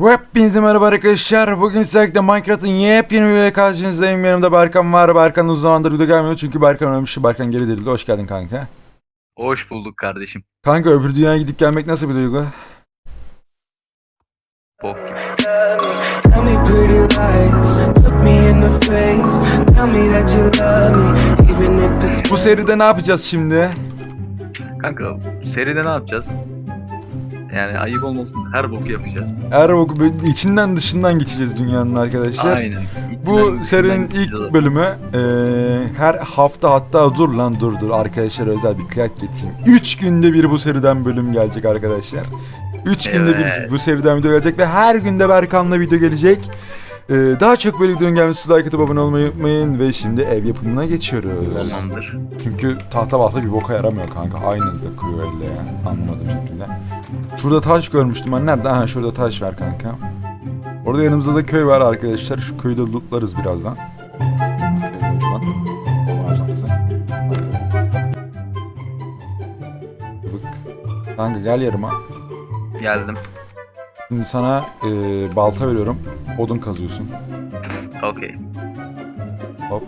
Hepinize merhaba arkadaşlar. Bugün sizlerle Minecraft'ın yepyeni bir videoya karşınızdayım. Yanımda Berkan var. Berkan uzun zamandır video gelmiyor çünkü Berkan ölmüş. Berkan geri dirildi. Hoş geldin kanka. Hoş bulduk kardeşim. Kanka öbür dünyaya gidip gelmek nasıl bir duygu? Bok gibi. Bu seride ne yapacağız şimdi? Kanka seride ne yapacağız? Yani ayıp olmasın her boku yapacağız. Her boku böyle içinden dışından geçeceğiz dünyanın arkadaşlar. Aynen. Bu İçinden- serinin içinden ilk geçeceğiz. bölümü eee, her hafta hatta dur lan dur dur arkadaşlar özel bir kıyak geçeyim. 3 günde bir bu seriden bölüm gelecek arkadaşlar. 3 günde bir Evet. bu seriden video gelecek ve her günde Berkan'la video gelecek. Eee, daha çok böyle videonun gelmesi like atıp abone olmayı unutmayın ve şimdi ev yapımına geçiyoruz. Tamamdır. Çünkü tahta bahta bir boka yaramıyor kanka. Aynı hızda kırıyor elle ya. Anlamadığım şekilde. Şurada taş görmüştüm ben. Nerede? Ha şurada taş var kanka. Orada yanımızda da köy var arkadaşlar. Şu köyü de lootlarız birazdan. Kanka gel yarıma. Geldim. Şimdi sana e, balta veriyorum. Odun kazıyorsun. Okey. Hop.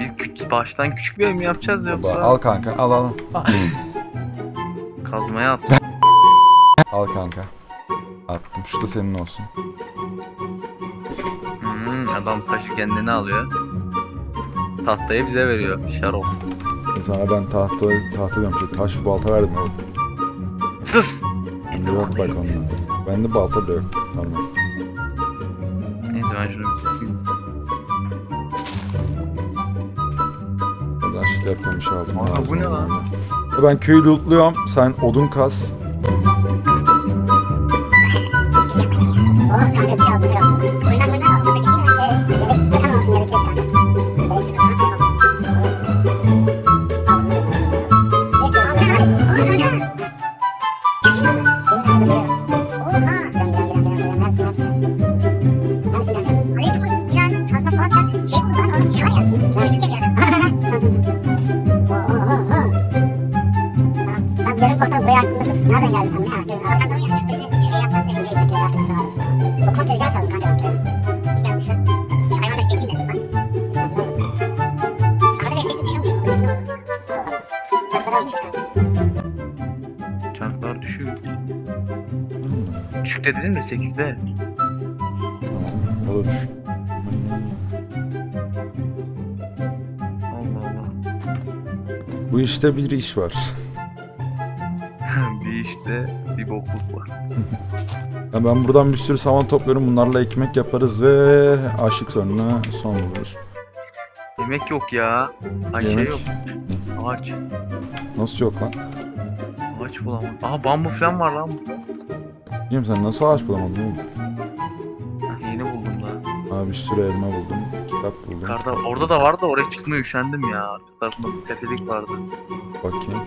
Biz küçük, baştan küçük bir ev mi yapacağız yoksa Al kanka. Al al. kazmaya at. Al kanka. Attım. Şu da senin olsun. Hmm, adam taşı kendine alıyor. Tahtayı bize veriyor. Şerofsuz. E Sana ben tahta, tahta diyorum. Taş balta verdim oğlum. Yok bak onda. Bende balta da yok. Tamam. Neyse ben şunu bir tutayım. Buradan şeker kamışı aldım. Aa, bu ne lan? Ben köyü lootluyorum. Sen odun kaz. Düşük de dedin mi? 8'de. Tamam. Olur. Allah Allah. Bu işte bir iş var. bir işte bir bokluk var. Ya ben buradan bir sürü saman topluyorum. Bunlarla ekmek yaparız ve açlık sorununa son buluruz. Yemek yok ya. Ay şey Yemek. yok. Ağaç. Nasıl yok lan? Ağaç bulamadım. Aha bambu falan var lan. Cem sen nasıl ağaç bulamadın oğlum? Yeni buldum da. Abi bir sürü elma buldum. Kitap buldum. Yukarıda, orada da vardı oraya çıkmaya üşendim ya. Arka tarafında bir tepelik vardı. Bakayım.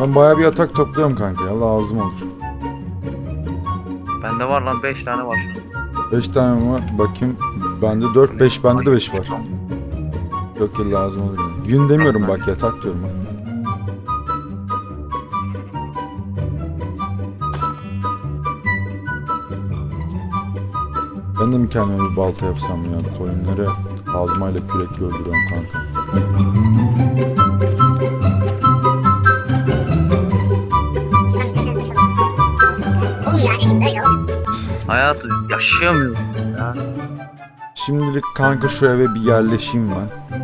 Ben bayağı bir yatak topluyorum kanka ya lazım olur. Bende var lan 5 tane var şu an. 5 tane mi var? Bakayım. Bende 4 5 bende de 5 var. Yok ya lazım olur. Gün demiyorum bak yatak diyorum kendime bir balta yapsam ya? Koyunları kazmayla kürekle öldürüyorum kanka. Hayatı yaşayamıyorum ya. Şimdilik kanka şu eve bir yerleşeyim ben.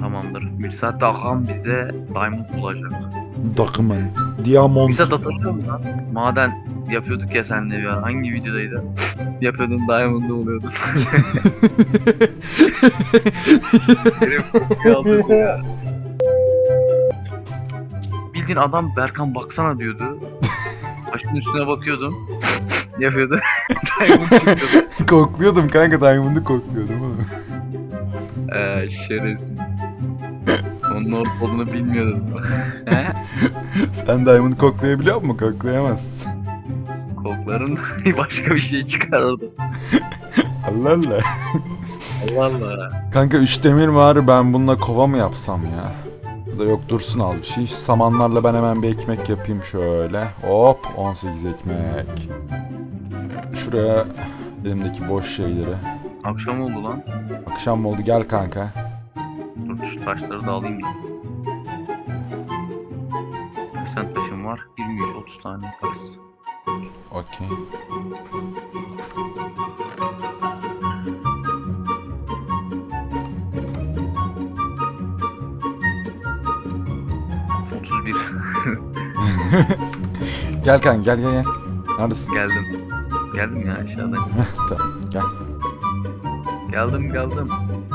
Tamamdır. Bir saatte Hakan bize diamond bulacak. Document. Diamond. Bize hatırlıyor musun lan? Maden yapıyorduk ya bir ara. Hangi videodaydı? Yapıyordun diamond'ı buluyordun. Herif kokuyu aldı ya. Bildiğin adam Berkan baksana diyordu. Taşın üstüne bakıyordum. Yapıyordu. Diamond çıkıyordu. kokluyordum kanka Diamond'ı kokluyordum oğlum. Eee şerefsiz. Onun orada olduğunu bilmiyordum. Sen Diamond koklayabiliyor musun? Koklayamazsın. Kokların başka bir şey çıkar orada. Allah Allah. Allah Allah. Kanka üç demir var ben bununla kova mı yapsam ya? Da yok dursun az bir şey. Samanlarla ben hemen bir ekmek yapayım şöyle. Hop 18 ekmek. şuraya elimdeki boş şeyleri. Akşam oldu lan. Akşam oldu gel kanka. Dur şu taşları da alayım. Kaç tane taşım var? 23-30 tane yaparız. Okey. Gel kanka gel gel gel. Neredesin? geldim. Geldim ya aşağıdayım. Tamam gel. Geldim geldim.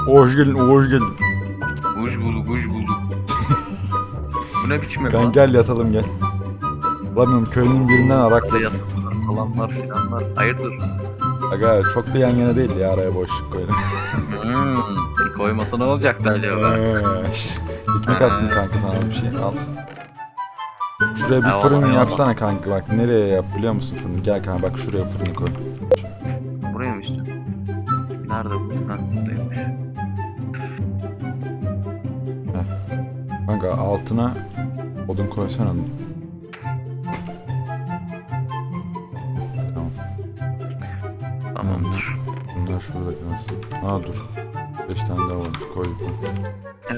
Hoş geldin hoş geldin. Uç bulduk uç bulduk. Bu ne biçim ev lan? gel yatalım gel. Bulamıyorum köyünün birinden yataklar falanlar filanlar. Hayırdır? Aga çok da yan yana değil ya araya boşluk koydum. Hmm, koymasa ne olacaktı acaba? Ee, Ekmek attım kanka sana bir şey al. Şuraya bir Eyvallah, fırın eyvallah. yapsana kanka bak nereye yap biliyor musun fırını? Gel kanka bak şuraya fırını koy. Buraya mı istiyorsun? Nerede bu? Ha buradaymış. Kanka altına odun koysana. Tamamdır. Bunlar şurada kalsın. Aa dur. 5 tane daha varmış koy. Ee,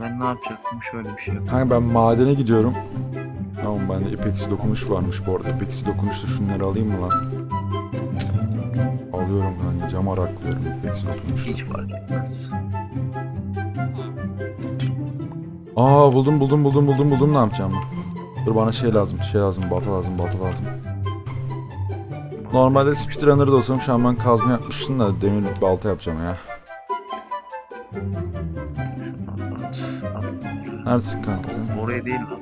ben ne yapacaktım? Şöyle bir şey yapayım. Kanka ben madene gidiyorum. Tamam bende ipeksi dokunuş varmış bu arada. İpeksi dokunuşta şunları alayım mı lan? Alıyorum kanka cam araklıyorum ipeksi dokunuşta. Hiç fark etmez. Aa buldum buldum buldum buldum buldum ne yapacağım ben? Dur bana şey lazım şey lazım balta lazım balta lazım. Normalde speedrunner'da olsam şu an ben kazma yapmıştım da demir balta yapacağım ya. Neredesin kanka sen? Oraya değil lan.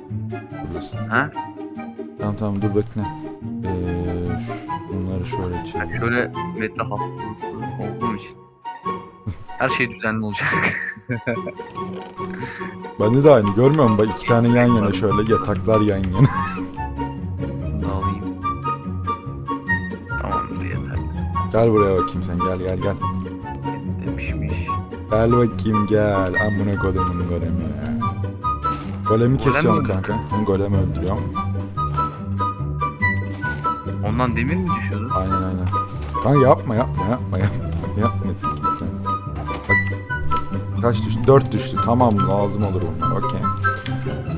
Buradasın. Ha? Tamam tamam dur bekle. Ee, bunları şöyle çek. Ben şöyle simetri hastası olduğum için. Her şey düzenli olacak. Bende de aynı görmüyor musun? Bak iki tane yan yana şöyle yataklar yan yana. Gel buraya bakayım sen gel gel gel. Demişmiş. Gel bakayım gel. Amına golemin golemi ya. Golemi Golem kesiyorum mi? kanka. Ben golemi öldürüyorum. Ondan demir mi düşüyordu? Aynen aynen. Kanka yapma yapma yapma yapma. Yapma siktir sen. Bak. Kaç düştü? 4 düştü. Tamam lazım olur bunlar. Okey.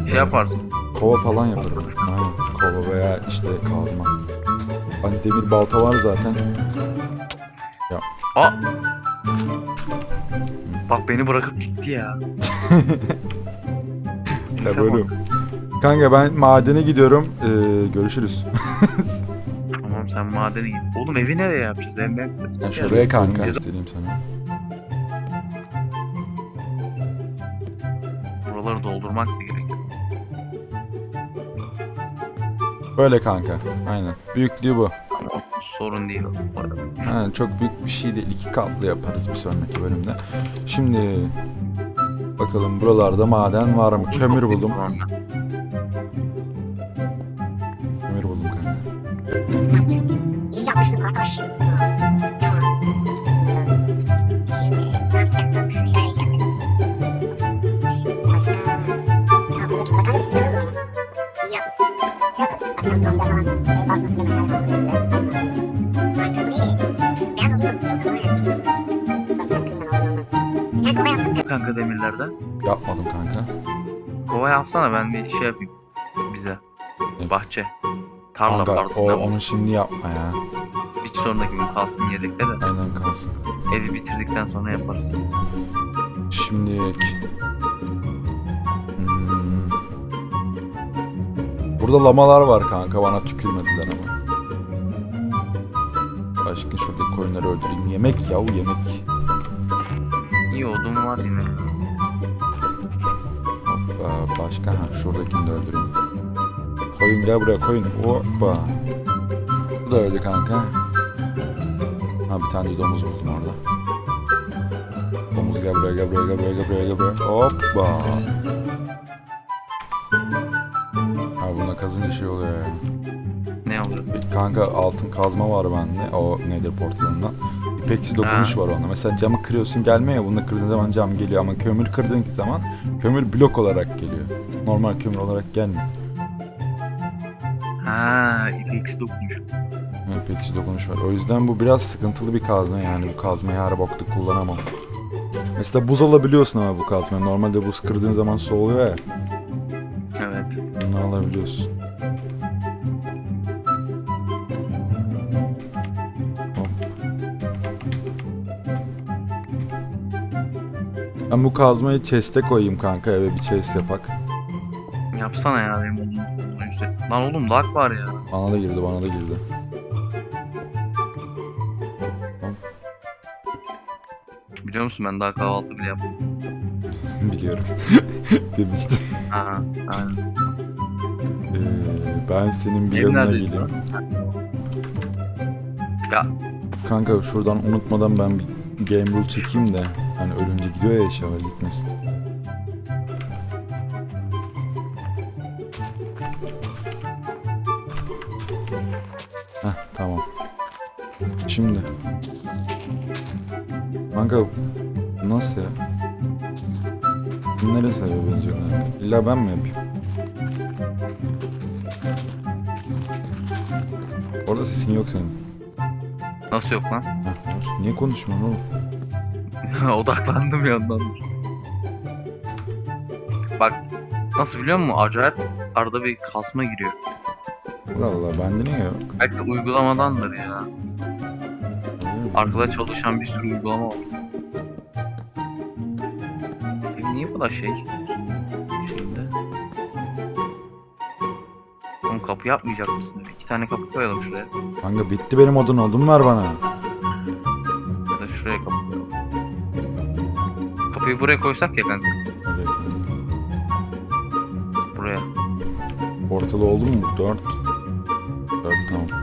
Ne yaparsın? Kova falan yaparım. Aynen. Kova veya işte kazma. Hani demir balta var zaten. Aa! Bak beni bırakıp gitti ya. Ya bölüm. Kanka ben madene gidiyorum. Ee, görüşürüz. Tamam sen madene git. Oğlum evi nereye yapacağız? Mi yapacağız? Yani şuraya kanka. Ya da Göstereyim sana. Buraları doldurmak da gerek. Böyle kanka. Aynen. Büyüklüğü bu. Sorun değil. Yani çok büyük bir şey değil. İki katlı yaparız bir sonraki bölümde. Şimdi bakalım buralarda maden var mı? Kömür buldum. Yapsana ben bir şey yapayım. Bize. Bahçe. Tarla Kanka pardon. o, onu şimdi yapma ya. Bir sonraki gün kalsın yedekte de. Aynen kalsın. Evi bitirdikten sonra yaparız. Şimdi hmm. Burada lamalar var kanka bana tükürmediler ama. Başka şurada koyunları öldüreyim. Yemek yahu yemek. İyi odun var yine. Başka ha şuradakini de öldüreyim. Koyun gel buraya koyun. Hoppa. Bu da öldü kanka. Ha bir tane domuz buldum orada. Domuz gel buraya gel buraya gel buraya gel buraya gel buraya. Hoppa. Ha buna kazınca şey oluyor. Bir Kanka altın kazma var bende. O nedir portalından. İpeksi dokunuş var onda. Mesela camı kırıyorsun gelmiyor ya. Bunu kırdığın zaman cam geliyor ama kömür kırdığın zaman kömür blok olarak geliyor. Normal kömür olarak gelmiyor. Ha, ipeksi dokunmuş. Epeksi dokunuş var. O yüzden bu biraz sıkıntılı bir kazma yani. Bu kazmayı her bokta kullanamam. Mesela buz alabiliyorsun ama bu kazmayı. Normalde buz kırdığın zaman soğuyor ya. Evet. Bunu alabiliyorsun. Ben bu kazmayı chest'e koyayım kanka eve bir chest yapak. Yapsana ya benim onun, onun işte. Lan oğlum lag var ya. Bana da girdi bana da girdi. Biliyor musun ben daha kahvaltı bile yapmadım. Biliyorum. Demiştim. Ha, aynen. Ee, ben senin bir Ev yanına neredeydi geleyim. Ya Kanka şuradan unutmadan ben bir game rule çekeyim de hani ölünce gidiyor ya eşyalar gitmesin. Heh tamam. Şimdi. Kanka nasıl ya? Bu Neresi eve benziyor kanka? İlla ben mi yapayım? Orada sesin yok senin. nasıl yok lan? Heh. Niye konuşmuyorsun oğlum? Odaklandım yandan. Bak nasıl biliyor musun? Acayip arada bir kasma giriyor. Allah Allah bende niye yok? Belki de uygulamadandır ya. Arkada çalışan bir sürü uygulama var. Benim niye bu kadar şey? Şeyinde. Oğlum kapı yapmayacak mısın? İki tane kapı koyalım şuraya. Kanka bitti benim odun odun ver bana. Ya da şuraya kapı koyalım. Kapıyı buraya koysak ya kanka. Hadi. Buraya. Ortalı oldu mu? 4. 4 tamam.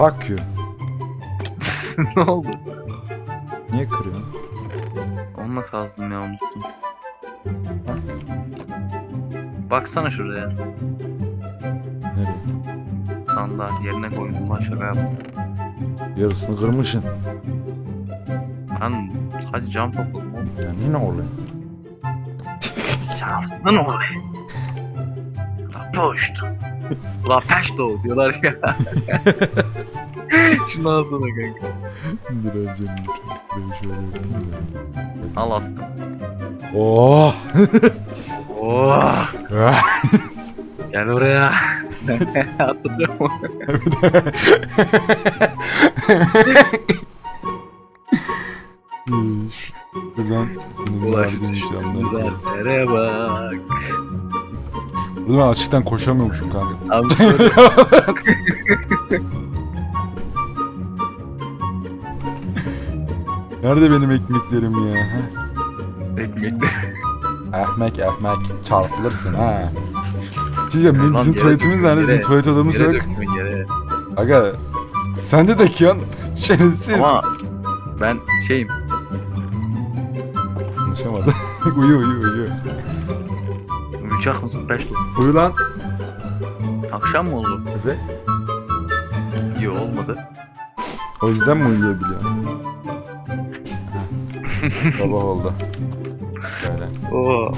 Fuck you. ne oldu? Niye kırıyorsun? Onunla kazdım ya unuttum. Bak. Baksana şuraya. Nereye? Sandığa yerine koydum lan şaka yaptım. Yarısını kırmışsın. Ben sadece cam topladım oğlum. Yani yine oraya. Şansın oğlu. Rapoşt. La peşto diyorlar ya. Şunu alsana kanka. Dur önce Ben şöyle yapayım. Al attım. Oh! Oh, gel oraya. Hatırlıyor musun? Buradan senin verdiğin canları. Güzellere bak. Buradan açıktan koşamıyormuşum kanka. Abi söyle. Nerede benim ekmeklerim ya? ha? Ekmekli. Ekmek ekmek çarpılırsın ha. Diyeceğim benim Lan bizim yere tuvaletimiz nerede? Bizim yere- tuvalet odamız Yere yok. yere. Aga sen de döküyorsun. Şerefsiz. Ama ben şeyim. Konuşamadı. uyu uyu uyu. Uyuyacak mısın Peşto? Uyu lan. Akşam mı oldu? Evet. İyi olmadı. O yüzden mi uyuyabiliyorsun? Sabah oldu. Böyle. Oo.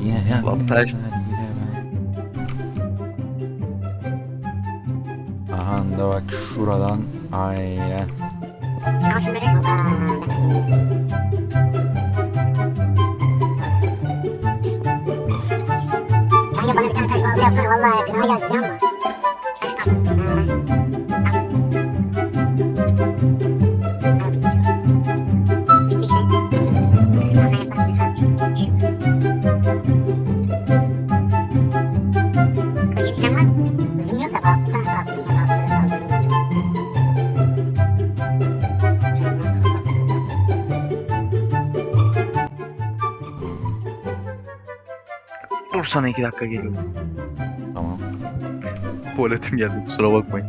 Yine ya. Lan taş. Aha da bak şuradan aynen. Da balta balta balta balta. Dur sana iki dakika geliyorum. Tuvaletim geldi kusura bakmayın.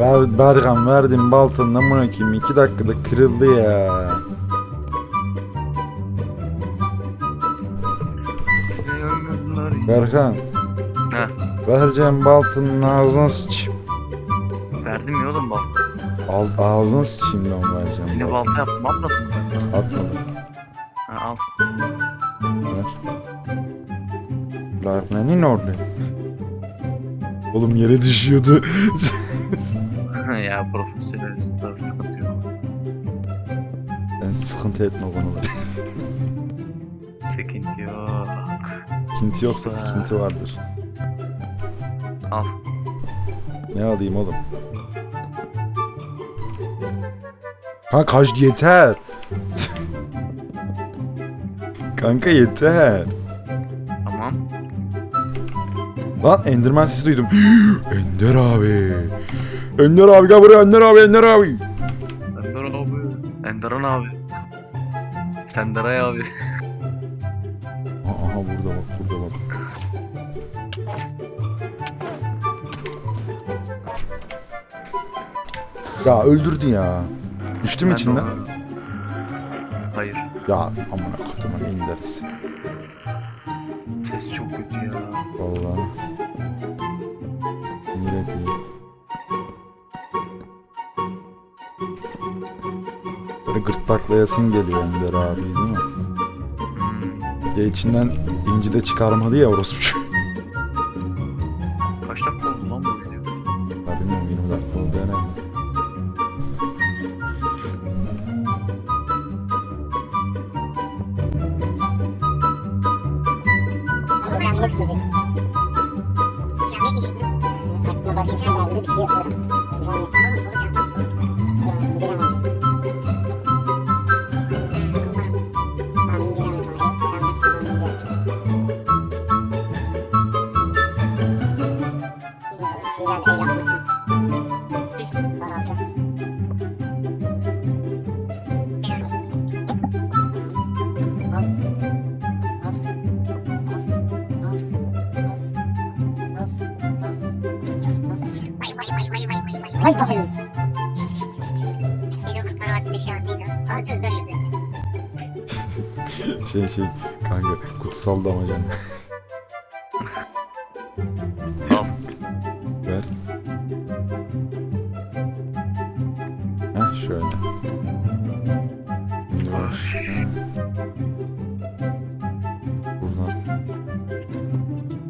Ver, Bergan verdim baltanın amına koyayım. iki dakikada kırıldı ya. Berkan. Heh. Vereceğim baltanın ağzına sıçayım. Verdim ya oğlum balta. Al, ağzına sıçayım ben vereceğim. Yine balta yaptım atmadın mı ben sana? Atmadım. Ha, al. Ver. Larnenin orada. Oğlum yere düşüyordu. ya profesyonel tutar sıkıntı yok. Sen sıkıntı etme o konuları. Sıkıntı yok. Sıkıntı yoksa sıkıntı vardır. Al. Ne alayım oğlum? Ha kaç yeter. Kanka yeter. Lan Enderman sesi duydum. Ender abi. Ender abi gel buraya Ender abi Ender abi. Ender abi. Enderan abi. Senderay abi. Aha burada bak burada bak. Ya öldürdü ya. Düştüm Ben de içinden. Hayır. Ya amına kodumun inderiz. Ses çok kötü ya. Vallahi. Böyle gırtlaklayasın geliyor Ender abi değil mi? Bir de içinden inci de çıkarmadı ya orospu. Kaç dakika oldu lan bu video? Ya bilmiyorum 20 dakika oldu herhalde. Aklıma başka bir şey geldi bir şey yapıyorum. Hocam Şey şey kanka kutsal damacan. Al. Ver. Heh şöyle. Şimdi başka. Buradan.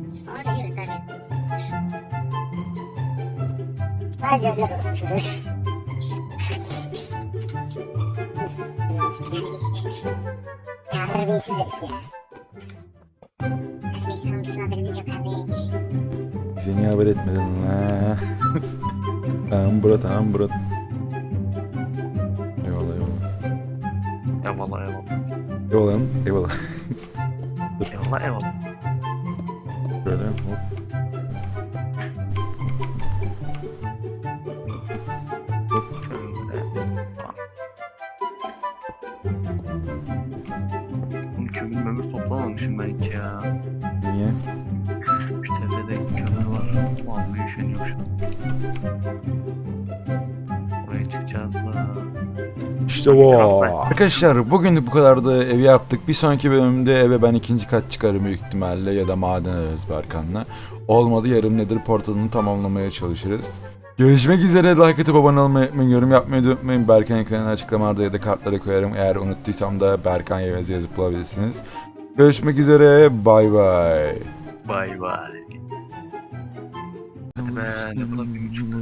Sadece özler gözü. Sadece özler olsun Seni haber etmedim la. tamam bura tamam bura. Eyvallah eyvallah. Eyvallah eyvallah. Eyvallah eyvallah. Eyvallah eyvallah. Şöyle hop. İşte bu. Arkadaşlar bugün bu kadar da evi yaptık. Bir sonraki bölümde eve ben ikinci kat çıkarım büyük ihtimalle ya da maden ararız Berkan'la. Olmadı yarın nedir portalını tamamlamaya çalışırız. Görüşmek üzere like atıp abone olmayı unutmayın. Yorum yapmayı unutmayın. Berkan'ın kanalını açıklamalarda ya da kartlara koyarım. Eğer unuttuysam da Berkan Yevez yazıp bulabilirsiniz. Görüşmek üzere. Bay bay. Bay bay. Hadi be ne kadar buçuk.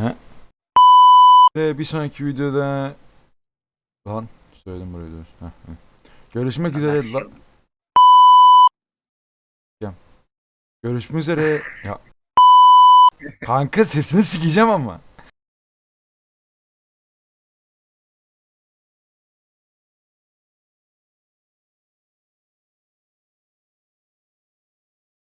He? Ve bir sonraki videoda lan söyledim burayı dur. Heh, heh. Görüşmek üzere. La... Ya. Görüşmek üzere. Ya. Kanka sesini sikeceğim ama.